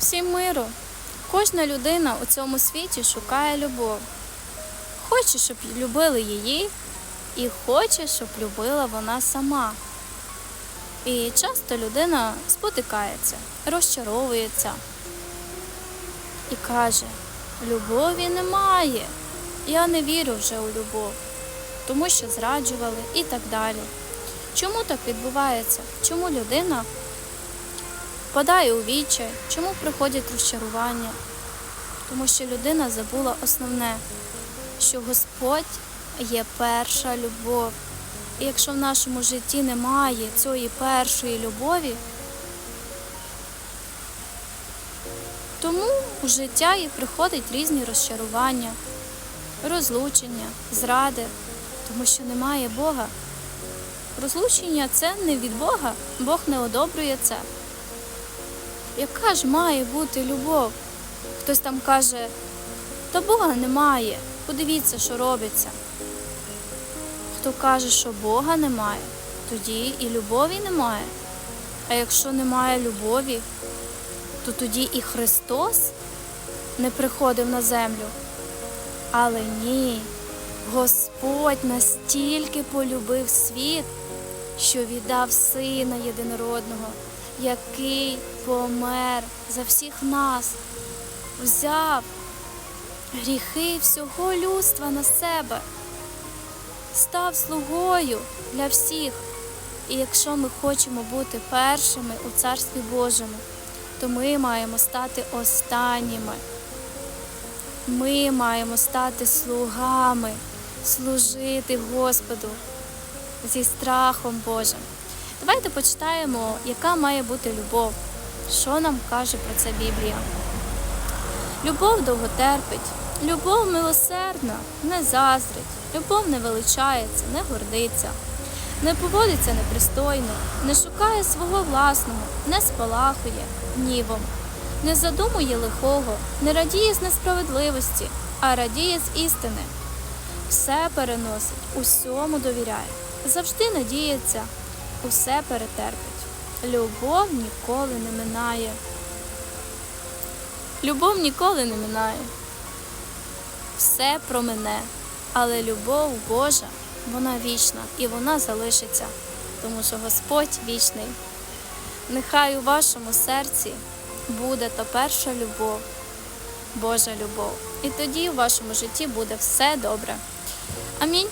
Всім миру. Кожна людина у цьому світі шукає любов. Хоче, щоб любили її, і хоче, щоб любила вона сама. І часто людина спотикається, розчаровується і каже: любові немає. Я не вірю вже у любов, тому що зраджували і так далі. Чому так відбувається? Чому людина впадає у відчай? Чому приходять розчарування? Тому що людина забула основне, що Господь є перша любов. І якщо в нашому житті немає цієї першої любові, тому в життя і приходять різні розчарування, розлучення, зради, тому що немає Бога. Розлучення це не від Бога, Бог не одобрює це. Яка ж має бути любов? Хтось там каже, та Бога немає, подивіться, що робиться. Хто каже, що Бога немає, тоді і любові немає. А якщо немає любові, то тоді і Христос не приходив на землю. Але ні, Господь настільки полюбив світ, що віддав Сина Єдинородного, який помер за всіх нас, взяв гріхи всього людства на себе, став слугою для всіх. І якщо ми хочемо бути першими у Царстві Божому, то ми маємо стати останніми. Ми маємо стати слугами, служити Господу зі страхом Божим. Давайте почитаємо, яка має бути любов. Що нам каже про це Біблія? Любов довго терпить, любов милосердна, не заздрить, любов не величається, не гордиться, не поводиться непристойно, не шукає свого власного, не спалахує гнівом, не задумує лихого, не радіє з несправедливості, а радіє з істини. Все переносить, усьому довіряє, завжди надіється, усе перетерпить. Любов ніколи не минає. Любов ніколи не минає. Все промине, але любов Божа, вона вічна і вона залишиться, тому що Господь вічний. Нехай у вашому серці буде та перша любов, Божа любов. І тоді у вашому житті буде все добре. Амінь.